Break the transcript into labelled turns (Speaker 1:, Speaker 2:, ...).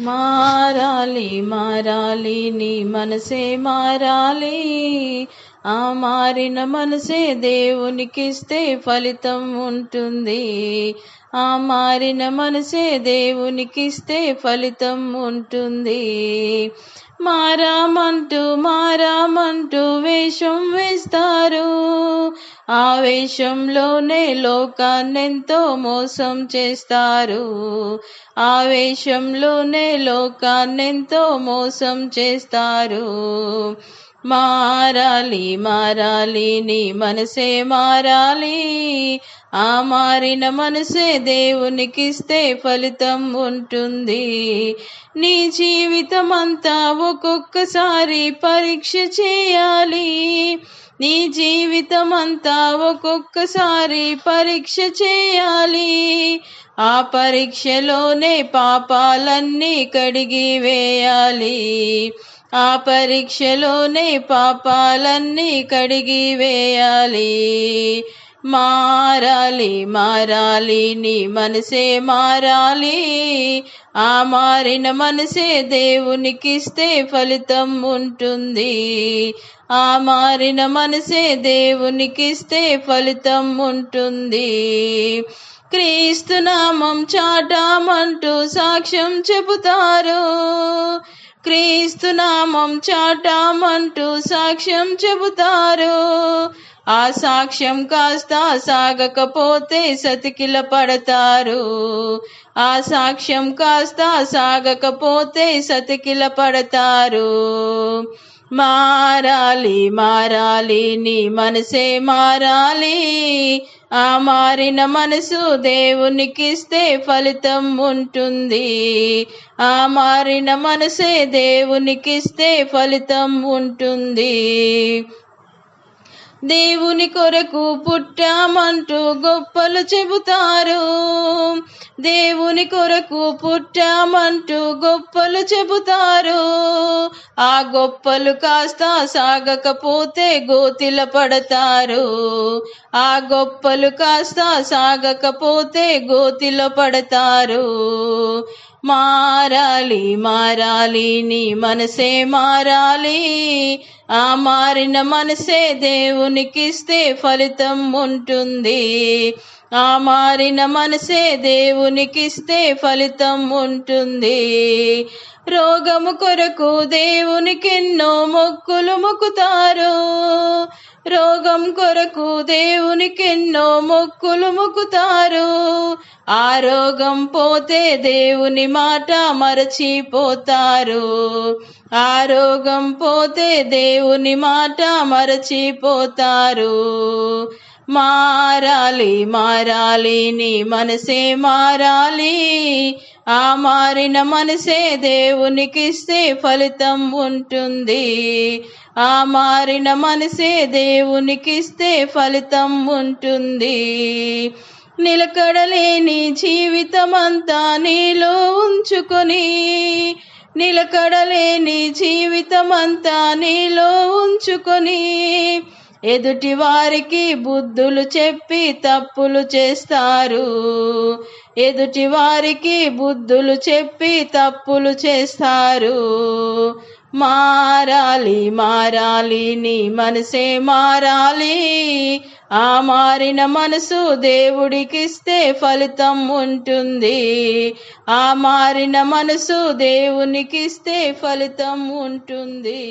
Speaker 1: మారాలి మారాలి నీ మనసే మారాలి. ఆ మారిన మనసే దేవునికిస్తే ఫలితం ఉంటుంది. ఆ మారిన మనసే దేవునికిస్తే ఫలితం ఉంటుంది. మారామంటూ మారామంటూ వేషం వేస్తారు. ఆవేశంలోనే లోకాన్నెంతో మోసం చేస్తారు. ఆవేశంలోనే లోకాన్నెంతో మోసం చేస్తారు. మారాలి మారాలి నీ మనసే మారాలి. ఆ మారిన మనసే దేవునికిస్తే ఫలితం ఉంటుంది. నీ జీవితం అంతా ఒక్కొక్కసారి పరీక్ష చేయాలి. నీ జీవితం అంతా ఒక్కొక్కసారి పరీక్ష చేయాలి. ఆ పరీక్షలోనే పాపాలన్నీ కడిగి వేయాలి. ఆ పరీక్షలోనే పాపాలన్నీ కడిగి వేయాలి. మారాలి మారాలి నీ మనసే మారాలి. ఆ మారిన మనసే దేవునికిస్తే ఫలితం ఉంటుంది. ఆ మారిన మనసే దేవునికిస్తే ఫలితం ఉంటుంది. క్రీస్తు నామం చాటామంటూ సాక్ష్యం చెబుతారు. క్రీస్తు నామం చాటామంటూ సాక్ష్యం చెబుతారు. ఆ సాక్ష్యం కాస్త సాగకపోతే సతికిల పడతారు ఆ సాక్ష్యం కాస్త సాగకపోతే సతికిల పడతారు మారాలి మారాలి నీ మనసే మారాలి. ఆ మారిన మనసు దేవునికిస్తే ఫలితం ఉంటుంది. ఆ మారిన మనసే దేవునికిస్తే ఫలితం ఉంటుంది. దేవుని కొరకు పుట్టామంటూ గొప్పలు చెబుతారు. దేవుని కొరకు పుట్టామంటూ గొప్పలు చెబుతారు. ఆ గొప్పలు కాస్త సాగకపోతే గోతిల పడతారు. ఆ గొప్పలు కాస్త సాగకపోతే గోతిల పడతారు. మారాలి మారాలి నీ మనసే మారాలి. ఆ మారిన మనసే దేవునికిస్తే ఫలితం ఉంటుంది. ఆ మారిన మనసే దేవునికిస్తే ఫలితం ఉంటుంది. రోగము కొరకు దేవునికెన్నో మొక్కులు మొక్కుతారు. రోగం కొరకు దేవునికెన్నో మొక్కులు మొక్కుతారు. ఆ రోగం పోతే దేవుని మాట మరచిపోతారు. ఆ రోగం పోతే దేవుని మాట మరచిపోతారు. మారాలి మారాలి నీ మనసే మారాలి. ఆ మారిన మనసే దేవునికిస్తే ఫలితం ఉంటుంది. ఆ మారిన మనసే దేవునికిస్తే ఫలితం ఉంటుంది. నిలకడలేని జీవితమంతా నీలో ఉంచుకొని. నిలకడలేని జీవితమంతా నీలో ఉంచుకొని. ఎదుటి వారికి బుద్ధులు చెప్పి తప్పులు చేస్తారు. ఎదుటి వారికి బుద్ధులు చెప్పి తప్పులు చేస్తారు. మారాలి మారాలి నీ మనసే మారాలి. ఆ మారిన మనసు దేవుడికిస్తే ఫలితం ఉంటుంది. ఆ మారిన మనసు దేవునికిస్తే ఫలితం ఉంటుంది.